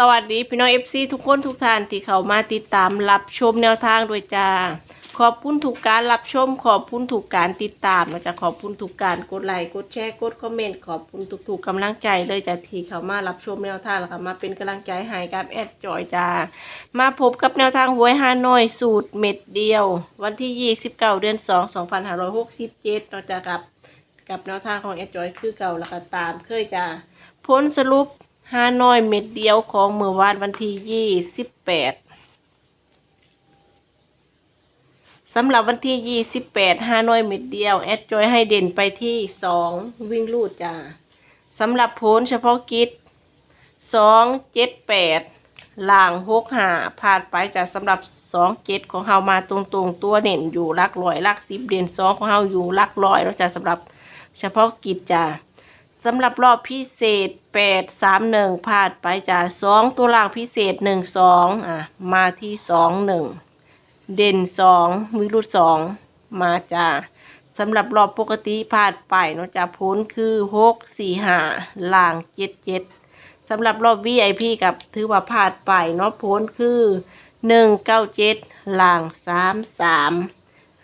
สวัสดีพี่น้องเอฟซีทุกคนทุกท่านที่เข้ามาติดตามรับชมแนวทางด้วยจ้า ขอบคุณทุกการรับชม ขอบคุณทุกการติดตามนะจ๊ะขอบคุณทุกการกดไลค์กดแชร์กดคอมเมนต์ขอบคุณทุกๆกำลังใจเลยจ้ะที่เข้ามารับชมแนวทางแล้วมาเป็นกำลังใจให้กับแอดจอยจ้ามาพบกับแนวทางหวยฮานอยสูตรเม็ดเดียว วันที่ 29 เดือน 2 2567นาะจ้ะกับ กับแนวทางของแอดจอยคือเก่าแล้วก็ตามเคยจะพ้นสรุป ฮาน้อยเม็ดเดียวของเมื่อวานวันที่ยี่สิบแปดสำหรับวันที่ยี่สิบแปดฮาน้อยเม็ดเดียว แอดจอยให้เด่นไปที่สองวิ่งลูดจ้าสำหรับโพ้นเฉพาะกิจสองเจ็ดแปดล่างหกหาผ่านไปจากสำหรับสองเจ็ดของเฮามาตรงๆตัวเด่นอยู่ลักร้อยลักสิบเด่นสองของเฮาอยู่ลักร้อยแล้วจ้ะสำหรับเฉพาะกิจจ้ะ สำหรับรอบพิเศษแปดสามหนึ่งพลาดไปจ้ะสองตัวล่างพิเศษหนึ่งสองอะมาที่สองหนึ่งเด่นสองวิรุธสองมาจ้ะสำหรับรอบปกติพลาดไปเนาะจ้ะพ้นคือหกสี่ห้าล่างเจ็ดเจ็ดสำหรับรอบ VIP กับถือว่าพลาดไปเนาะพ้นคือหนึ่งเก้าเจ็ดล่างสามสาม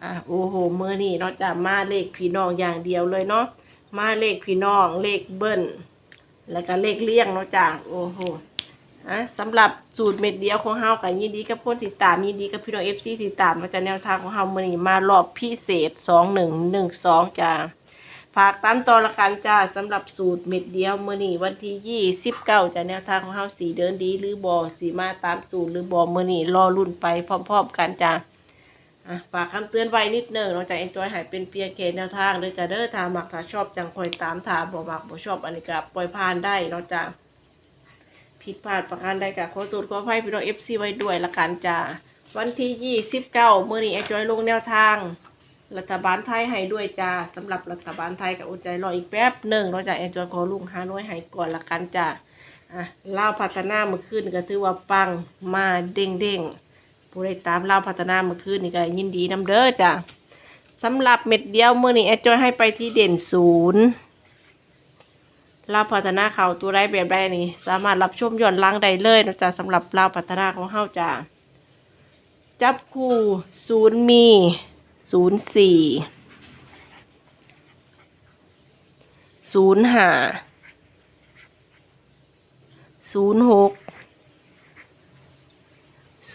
อะโอ้โหเมื่อนี้เราะจะมาเลขพี่น้องอย่างเดียวเลยเนาะ มาเลขพี่น้องเลขเบิ้ลแล้วก็เลขเลี่ยงเนาะจ้ะโอ้โหอะสำหรับสูตรเม็ดเดียวของเฮากับยินดีกับคนติดตามยินดีกับพี่น้องเอฟซีติดตามมาจากแนวทางของเฮาเมื่อนี้มารอบพิเศษสองหนึ่งหนึ่งสองจ้าฝากตามต่อละกันจ้าสำหรับสูตรเม็ดเดียวเมื่อนี้วันที่ยี่สิบเก้าจะแนวทางของเฮาสีเดินดีหรือบอสีมาตามสูตรหรือบอเมื่อนี้รอรุ่นไปพร้อมๆกันจ้า อะฝากคำเตือนไว้นิดหนึ่งนอกจากเอ็นจอยหายเป็นเพียงแค่แนวทางเด้อจะเด้อถามักถ้าชอบจังคอยตามถ้าบ่มักบ่ชอบอันนี้ก็ปล่อยผ่านได้นอกจากผิดพลาดประการใดก็ขอโทษขออภัยพี่น้อง FC ไว้ด้วยละกันจ้าวันที่29มื้อนี้เอ็นจอยลงแนวทาง รัฐบาลไทยให้ด้วยจ้าสำหรับรัฐบาลไทยกับอุดใจรออีกแป๊บหนึ่งนอกจากเอ็นจอยขอลุงฮานอยให้ก่อนละกันจ้าอะลาพัฒนาเมื่อคืนก็ถือว่าปังมาเด้งเด้ง ผู้ใดตามเล่าพัฒนาเมื่อคืนนี่ก็ยินดีนำเด้อจ้ะสำหรับเม็ดเดียวมือนี้แอดจอยให้ไปที่เด่นศูนย์เล่าพัฒนาเขาตัวได้แบบใดนี่ สามารถรับชมย้อนหลังได้เลยนะจ๊ะสำหรับเล่าพัฒนาของเฮาจ้ะจับคู่ศูนย์มีศูนย์สี่ศูนย์ห้าศูนย์หก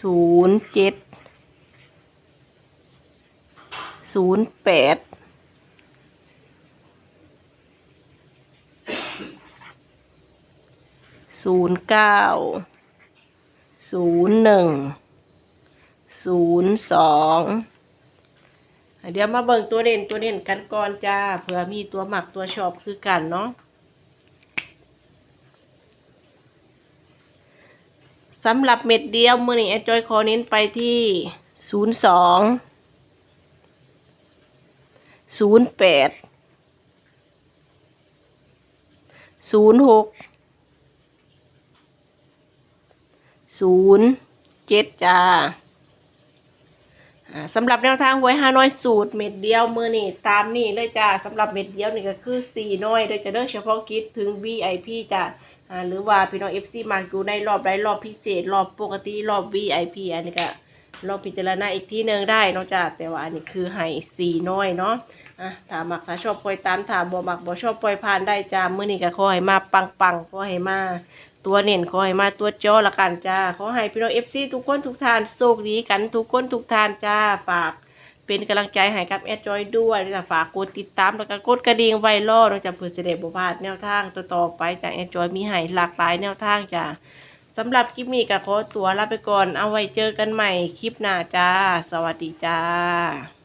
ศูนย์เจ็ดศูนย์แปดศูนย์เก้าศูนย์หนึ่งศูนย์สองเดี๋ยวมาเบิ่งตัวเด่นตัวเด่นกันก่อนจ้าเผื่อมีตัวหมักตัวชอบคือกันเนาะ สำหรับเม็ดเดียวมือนี้แอดจอยขอเน้นไปที่ศูนย์สองศูนย์แปดศูนย์หกศูนย์เจ็ดจ้าอ่า สำหรับแนวทางหวยฮานอยสูตรเม็ดเดียวมือนี่ตามนี่เลยจ้าสำหรับเม็ดเดียวนี่ก็คือสี่น้อยโดยจะเลือกเฉพาะกิจถึง VIP จ้าอ่าหรือว่าพี่น้อง FC มาอยู่ในรอบใดรอบพิเศษ รอบปกติรอบ VIP อันนี้ก็รอบพิจารณาอีกที่หนึ่งได้นาะจ้ะแต่ว่าอันนี้คือให้สีน้อยเนาะอะถามหมักถ้าชอบปล่อยตามถ้าบ่หมักบ่ชอบปล่อยผ่านได้จ้ามือนี้ก็ขอให้มาปังๆขอให้มา ตัวเน้นขอให้มาตัวจอละกันจ้าขอให้พี่น้อง FC ทุกคนทุกท่านโชคดีกันทุกคนทุกท่านจ้าฝาก เป็นกำลังใจให้กับแอดจอยด้วยจะฝากกดติดตามแล้วก็กดกระดิ่งไว้รอเราจะเพื่อจะได้บ่พาดแนวทางต่อๆไปจากแอดจอยมีให้หลากหลายแนวทางจ้าสำหรับคลิปนี้ก็ขอตัวลาไปก่อนเอาไว้เจอกันใหม่คลิปหน้าจ้า สวัสดีจ้า